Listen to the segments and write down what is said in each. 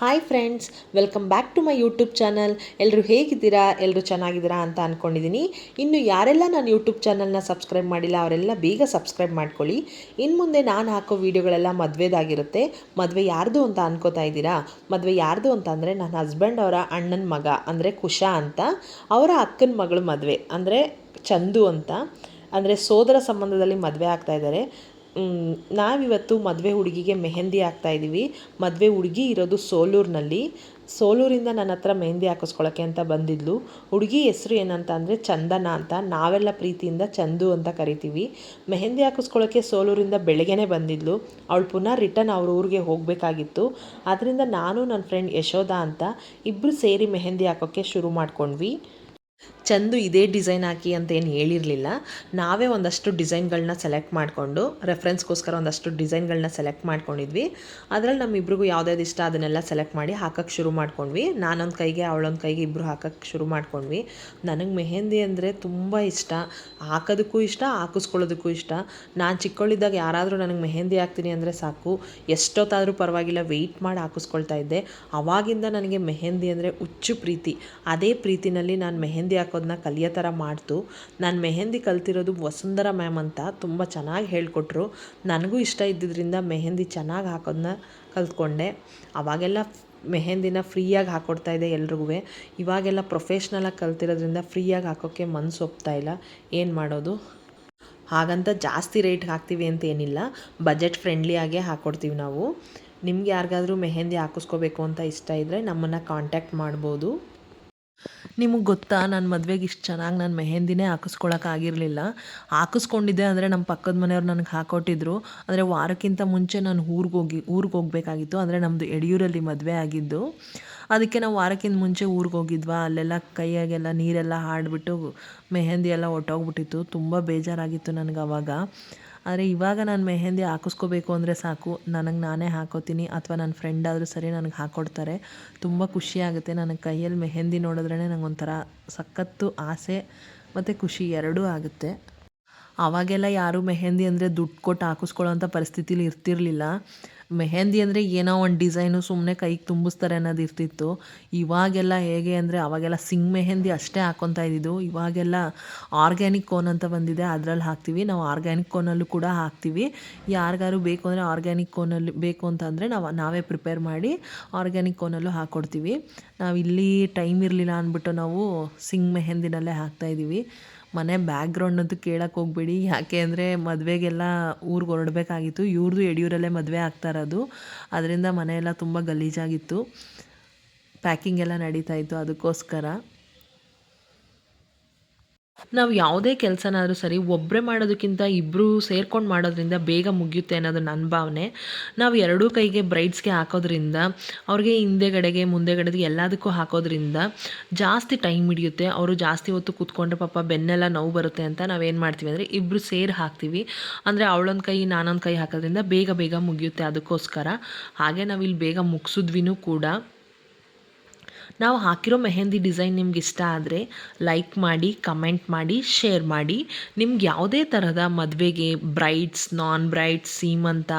Hi friends welcome back to my YouTube channel ಎಲ್ಲರೂ ಹೇಗಿದ್ದೀರಾ? ಎಲ್ಲರೂ ಚೆನ್ನಾಗಿದ್ದೀರಾ ಅಂತ ಅಂದ್ಕೊಂಡಿದ್ದೀನಿ ಇನ್ನು ಯಾರೆಲ್ಲ ನಾನು ಯೂಟ್ಯೂಬ್ ಚಾನಲ್ನ ಸಬ್ಸ್ಕ್ರೈಬ್ ಮಾಡಿಲ್ಲ, ಅವರೆಲ್ಲ ಬೇಗ ಸಬ್ಸ್ಕ್ರೈಬ್ ಮಾಡ್ಕೊಳ್ಳಿ. ಇನ್ನು ಮುಂದೆ ನಾನು ಹಾಕೋ ವೀಡಿಯೋಗಳೆಲ್ಲ ಮದುವೆದಾಗಿರುತ್ತೆ. ಮದುವೆ ಯಾರ್ದು ಅಂತ ಅನ್ಕೋತಾ ಇದ್ದೀರಾ? ಮದುವೆ ಯಾರ್ದು ಅಂತ ಅಂದರೆ ನನ್ನ ಹಸ್ಬೆಂಡ್ ಅವರ ಅಣ್ಣನ ಮಗ, ಅಂದರೆ ಕುಶಾ ಅಂತ. ಅವರ ಅಕ್ಕನ ಮಗಳು ಮದುವೆ, ಅಂದರೆ ಚಂದು ಅಂತ. ಅಂದರೆ ಸೋದರ ಸಂಬಂಧದಲ್ಲಿ ಮದುವೆ ಆಗ್ತಾ ಇದ್ದಾರೆ. ನಾವಿವತ್ತು ಮದುವೆ ಹುಡುಗಿಗೆ ಮೆಹೆಂದಿ ಹಾಕ್ತಾ ಇದ್ದೀವಿ ಮದುವೆ ಹುಡುಗಿ ಇರೋದು ಸೋಲೂರಿನಲ್ಲಿ. ಸೋಲೂರಿಂದ ನನ್ನ ಹತ್ರ ಮೆಹಂದಿ ಹಾಕಿಸ್ಕೊಳ್ಳೋಕ್ಕೆ ಅಂತ ಬಂದಿದ್ಲು. ಹುಡುಗಿ ಹೆಸರು ಏನಂತ ಅಂದರೆ ಚಂದನ ಅಂತ. ನಾವೆಲ್ಲ ಪ್ರೀತಿಯಿಂದ ಚಂದು ಅಂತ ಕರಿತೀವಿ. ಮೆಹೆಂದಿ ಹಾಕಿಸ್ಕೊಳ್ಳೋಕ್ಕೆ ಸೋಲೂರಿಂದ ಬೆಳಗ್ಗೆನೇ ಬಂದಿದ್ಲು. ಅವಳು ಪುನಃ ರಿಟರ್ನ್ ಅವ್ರ ಊರಿಗೆ ಹೋಗಬೇಕಾಗಿತ್ತು. ಆದ್ದರಿಂದ ನಾನು ನನ್ನ ಫ್ರೆಂಡ್ ಯಶೋಧ ಅಂತ ಇಬ್ಬರು ಸೇರಿ ಮೆಹೆಂದಿ ಹಾಕೋಕ್ಕೆ ಶುರು ಮಾಡ್ಕೊಂಡ್ವಿ. ಚಂದು ಇದೇ ಡಿಸೈನ್ ಹಾಕಿ ಅಂತ ಏನು ಹೇಳಿರಲಿಲ್ಲ. ನಾವೇ ಒಂದಷ್ಟು ಡಿಸೈನ್ಗಳನ್ನ ಸೆಲೆಕ್ಟ್ ಮಾಡಿಕೊಂಡು, ರೆಫ್ರೆನ್ಸ್ಗೋಸ್ಕರ ಒಂದಷ್ಟು ಡಿಸೈನ್ಗಳನ್ನ ಸೆಲೆಕ್ಟ್ ಮಾಡ್ಕೊಂಡಿದ್ವಿ. ಅದರಲ್ಲಿ ನಮ್ಮಿಬ್ರಿಗೂ ಯಾವುದ್ಯಾವ್ದು ಇಷ್ಟ ಅದನ್ನೆಲ್ಲ ಸೆಲೆಕ್ಟ್ ಮಾಡಿ ಹಾಕಕ್ಕೆ ಶುರು ಮಾಡ್ಕೊಂಡ್ವಿ. ನಾನೊಂದು ಕೈಗೆ, ಅವಳೊಂದು ಕೈಗೆ ಇಬ್ಬರು ಹಾಕೋಕ್ಕೆ ಶುರು ಮಾಡ್ಕೊಂಡ್ವಿ. ನನಗೆ ಮೆಹೆಂದಿ ಅಂದರೆ ತುಂಬ ಇಷ್ಟ. ಹಾಕೋದಕ್ಕೂ ಇಷ್ಟ, ಹಾಕಿಸ್ಕೊಳ್ಳೋದಕ್ಕೂ ಇಷ್ಟ. ನಾನು ಚಿಕ್ಕವಳಿದ್ದಾಗ ಯಾರಾದರೂ ನನಗೆ ಮೆಹೆಂದಿ ಹಾಕ್ತೀನಿ ಅಂದರೆ ಸಾಕು. ಎಷ್ಟೊತ್ತಾದರೂ ಪರವಾಗಿಲ್ಲ ವೆಯ್ಟ್ ಮಾಡಿ ಹಾಕಿಸ್ಕೊಳ್ತಾ ಇದ್ದೆ. ಅವಾಗಿಂದ ನನಗೆ ಮೆಹೆಂದಿ ಅಂದರೆ ಹುಚ್ಚು ಪ್ರೀತಿ. ಅದೇ ಪ್ರೀತಿನಲ್ಲಿ ನಾನು ಮೆಹಂದಿ ಹಾಕೋದನ್ನ ಕಲಿಯೋ ಥರ ಮಾಡ್ತು. ನಾನು ಮೆಹೆಂದಿ ಕಲ್ತಿರೋದು ವಸುಂಧರ ಮ್ಯಾಮ್ ಅಂತ ತುಂಬ ಚೆನ್ನಾಗಿ ಹೇಳಿಕೊಟ್ರು. ನನಗೂ ಇಷ್ಟ ಇದ್ದಿದ್ದರಿಂದ ಮೆಹೆಂದಿ ಚೆನ್ನಾಗಿ ಹಾಕೋದನ್ನ ಕಲ್ತ್ಕೊಂಡೆ. ಅವಾಗೆಲ್ಲ ಮೆಹೆಂದಿನ ಫ್ರೀಯಾಗಿ ಹಾಕ್ಕೊಡ್ತಾ ಇದೆ ಎಲ್ರಿಗೂ ಇವಾಗೆಲ್ಲ ಪ್ರೊಫೆಷ್ನಲಾಗಿ ಕಲ್ತಿರೋದ್ರಿಂದ ಫ್ರೀಯಾಗಿ ಹಾಕೋಕ್ಕೆ ಮನಸ್ಸು ಒಪ್ತಾ ಇಲ್ಲ. ಏನು ಮಾಡೋದು? ಹಾಗಂತ ಜಾಸ್ತಿ ರೇಟ್ ಹಾಕ್ತೀವಿ ಅಂತ ಏನಿಲ್ಲ. ಬಜೆಟ್ ಫ್ರೆಂಡ್ಲಿಯಾಗೇ ಹಾಕ್ಕೊಡ್ತೀವಿ ನಾವು. ನಿಮ್ಗೆ ಯಾರಿಗಾದರೂ ಮೆಹೆಂದಿ ಹಾಕಿಸ್ಕೋಬೇಕು ಅಂತ ಇಷ್ಟ ಇದ್ದರೆ ನಮ್ಮನ್ನು ಕಾಂಟ್ಯಾಕ್ಟ್ ಮಾಡ್ಬೋದು. ನಿಮಗೆ ಗೊತ್ತಾ ನನ್ನ ಮದುವೆಗೆ ಇಷ್ಟು ಚೆನ್ನಾಗಿ ನಾನು ಮೆಹೆಂದಿನೇ ಹಾಕಿಸ್ಕೊಳಕ್ಕಾಗಿರಲಿಲ್ಲ ಹಾಕಿಸ್ಕೊಂಡಿದ್ದೆ ಅಂದರೆ ನಮ್ಮ ಪಕ್ಕದ ಮನೆಯವ್ರು ನನಗೆ ಹಾಕೊಟ್ಟಿದ್ರು. ಅಂದರೆ ವಾರಕ್ಕಿಂತ ಮುಂಚೆ ನಾನು ಊರಿಗೆ ಹೋಗಿ, ಊರಿಗೆ ಹೋಗಬೇಕಾಗಿತ್ತು. ಅಂದರೆ ನಮ್ಮದು ಯಡಿಯೂರಲ್ಲಿ ಮದುವೆ ಆಗಿದ್ದು. ಅದಕ್ಕೆ ನಾವು ವಾರಕ್ಕಿಂತ ಮುಂಚೆ ಊರಿಗೆ ಹೋಗಿದ್ವಾ, ಅಲ್ಲೆಲ್ಲ ಕೈಯಾಗೆಲ್ಲ ನೀರೆಲ್ಲ ಹಾಡಿಬಿಟ್ಟು ಮೆಹೆಂದಿ ಎಲ್ಲ ಒಟ್ಟೋಗ್ಬಿಟ್ಟಿತ್ತು. ತುಂಬ ಬೇಜಾರಾಗಿತ್ತು ನನಗೆ ಅವಾಗ. ಆದರೆ ಇವಾಗ ನಾನು ಮೆಹೆಂದಿ ಹಾಕಿಸ್ಕೋಬೇಕು ಅಂದರೆ ಸಾಕು. ನನಗೆ ನಾನೇ ಹಾಕೋತೀನಿ. ಅಥವಾ ನನ್ನ ಫ್ರೆಂಡ್ ಆದರೂ ಸರಿ ನನಗೆ ಹಾಕ್ಕೊಡ್ತಾರೆ ತುಂಬ ಖುಷಿಯಾಗುತ್ತೆ ನನಗೆ ಕೈಯಲ್ಲಿ ಮೆಹೆಂದಿ ನೋಡಿದ್ರೇ ನನಗೊಂಥರ ಸಖತ್ತು ಆಸೆ, ಮತ್ತು ಖುಷಿ ಎರಡೂ ಆಗುತ್ತೆ. ಆವಾಗೆಲ್ಲ ಯಾರೂ ಮೆಹೆಂದಿ ಅಂದರೆ ದುಡ್ಡು ಕೊಟ್ಟು ಹಾಕಿಸ್ಕೊಳ್ಳೋಂಥ ಪರಿಸ್ಥಿತಿಲಿ ಇರ್ತಿರಲಿಲ್ಲ. ಮೆಹೆಂದಿ ಅಂದರೆ ಏನೋ ಒಂದು ಡಿಸೈನು ಸುಮ್ಮನೆ ಕೈಗೆ ತುಂಬಿಸ್ತಾರೆ ಅನ್ನೋದು ಇರ್ತಿತ್ತು. ಇವಾಗೆಲ್ಲ ಹೇಗೆ ಅಂದರೆ ಅವಾಗೆಲ್ಲ ಸಿಂಗ್ ಮೆಹೆಂದಿ ಅಷ್ಟೇ ಹಾಕ್ಕೊತಾ ಇದ್ದಿದ್ದು. ಇವಾಗೆಲ್ಲ ಆರ್ಗ್ಯಾನಿಕ್ ಕೋನ್ ಅಂತ ಬಂದಿದೆ ಅದರಲ್ಲಿ ಹಾಕ್ತೀವಿ. ನಾವು ಆರ್ಗ್ಯಾನಿಕ್ ಕೋನಲ್ಲೂ ಕೂಡ ಹಾಕ್ತೀವಿ. ಯಾರಿಗಾರು ಬೇಕು ಅಂದರೆ ಆರ್ಗ್ಯಾನಿಕ್ ಕೋನಲ್ಲಿ ಬೇಕು ಅಂತಂದರೆ ನಾವು, ನಾವೇ ಪ್ರಿಪೇರ್ ಮಾಡಿ ಆರ್ಗ್ಯಾನಿಕ್ ಕೋನಲ್ಲೂ ಹಾಕ್ಕೊಡ್ತೀವಿ ನಾವು ಇಲ್ಲಿ ಟೈಮ್ ಇರಲಿಲ್ಲ ಅಂದ್ಬಿಟ್ಟು ನಾವು ಸಿಂಗ್ ಮೆಹಂದಿನಲ್ಲೇ ಹಾಕ್ತಾಯಿದ್ದೀವಿ ಮನೆ ಬ್ಯಾಕ್ಗ್ರೌಂಡ್ ಅಂತೂ ಕೇಳಕ್ಕೆ ಹೋಗ್ಬೇಡಿ. ಯಾಕೆ ಅಂದರೆ ಮದುವೆಗೆಲ್ಲ ಊರಿಗೆ ಹೊರಡಬೇಕಾಗಿತ್ತು. ಇವ್ರದ್ದು ಯಡಿಯೂರಲ್ಲೇ ಮದುವೆ ಆಗ್ತಾ ಇರೋದು. ಅದರಿಂದ ಮನೆಯೆಲ್ಲ ತುಂಬ ಗಲೀಜಾಗಿತ್ತು. ಪ್ಯಾಕಿಂಗ್ ಎಲ್ಲ ನಡೀತಾ ಇತ್ತು ಅದಕ್ಕೋಸ್ಕರ. ನಾವು ಯಾವುದೇ ಕೆಲಸನಾದರೂ ಸರಿ ಒಬ್ಬರೇ ಮಾಡೋದಕ್ಕಿಂತ ಇಬ್ಬರು ಸೇರ್ಕೊಂಡು ಮಾಡೋದ್ರಿಂದ ಬೇಗ ಮುಗಿಯುತ್ತೆ ಅನ್ನೋದು ನನ್ನ ಭಾವನೆ. ನಾವು ಎರಡೂ ಕೈಗೆ ಬ್ರೈಡ್ಸ್ಗೆ ಹಾಕೋದ್ರಿಂದ, ಅವ್ರಿಗೆ ಹಿಂದೆಗಡೆಗೆ ಮುಂದೆಗಡೆಗೆ ಎಲ್ಲದಕ್ಕೂ ಹಾಕೋದ್ರಿಂದ ಜಾಸ್ತಿ ಟೈಮ್ ಹಿಡಿಯುತ್ತೆ. ಅವರು ಜಾಸ್ತಿ ಹೊತ್ತು ಕೂತ್ಕೊಂಡ್ರೆ ಪಾಪ ಬೆನ್ನೆಲ್ಲ ನೋವು ಬರುತ್ತೆ ಅಂತ ನಾವೇನು ಮಾಡ್ತೀವಿ ಅಂದರೆ ಇಬ್ಬರು ಸೇರಿ ಹಾಕ್ತೀವಿ. ಅಂದರೆ ಅವಳೊಂದು ಕೈ, ನಾನೊಂದು ಕೈ ಹಾಕೋದ್ರಿಂದ ಬೇಗ ಬೇಗ ಮುಗಿಯುತ್ತೆ ಅದಕ್ಕೋಸ್ಕರ. ಹಾಗೆ ನಾವು ಇಲ್ಲಿ ಬೇಗ ಮುಗಿಸಿದ್ವಿನೂ ಕೂಡ. ನಾವು ಹಾಕಿರೋ ಮೆಹೆಂದಿ ಡಿಸೈನ್ ನಿಮ್ಗೆ ಇಷ್ಟ ಆದರೆ ಲೈಕ್ ಮಾಡಿ ಕಮೆಂಟ್ ಮಾಡಿ ಶೇರ್ ಮಾಡಿ. ನಿಮ್ಗೆ ಯಾವುದೇ ಥರದ ಮದುವೆಗೆ ಬ್ರೈಡ್ಸ್ ನಾನ್ ಬ್ರೈಡ್ಸ್ ಸೀಮಂತ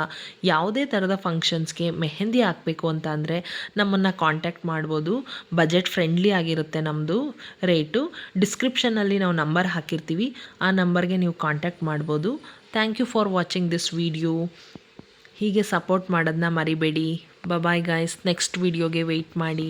ಯಾವುದೇ ಥರದ ಫಂಕ್ಷನ್ಸ್ಗೆ ಮೆಹೆಂದಿ ಹಾಕಬೇಕು ಅಂತ ಅಂದರೆ ನಮ್ಮನ್ನು ಕಾಂಟ್ಯಾಕ್ಟ್ ಮಾಡ್ಬೋದು. ಬಜೆಟ್ ಫ್ರೆಂಡ್ಲಿ ಆಗಿರುತ್ತೆ ನಮ್ಮದು ರೇಟು ಡಿಸ್ಕ್ರಿಪ್ಷನಲ್ಲಿ ನಾವು ನಂಬರ್ ಹಾಕಿರ್ತೀವಿ. ಆ ನಂಬರ್ಗೆ ನೀವು ಕಾಂಟ್ಯಾಕ್ಟ್ ಮಾಡ್ಬೋದು. Thank you for watching this video ಹೀಗೆ ಸಪೋರ್ಟ್ ಮಾಡೋದನ್ನ ಮರಿಬೇಡಿ. ಬಾಯ್ ಗಾಯ್ಸ್ ನೆಕ್ಸ್ಟ್ ವೀಡಿಯೋಗೆ ವೆಯ್ಟ್ ಮಾಡಿ.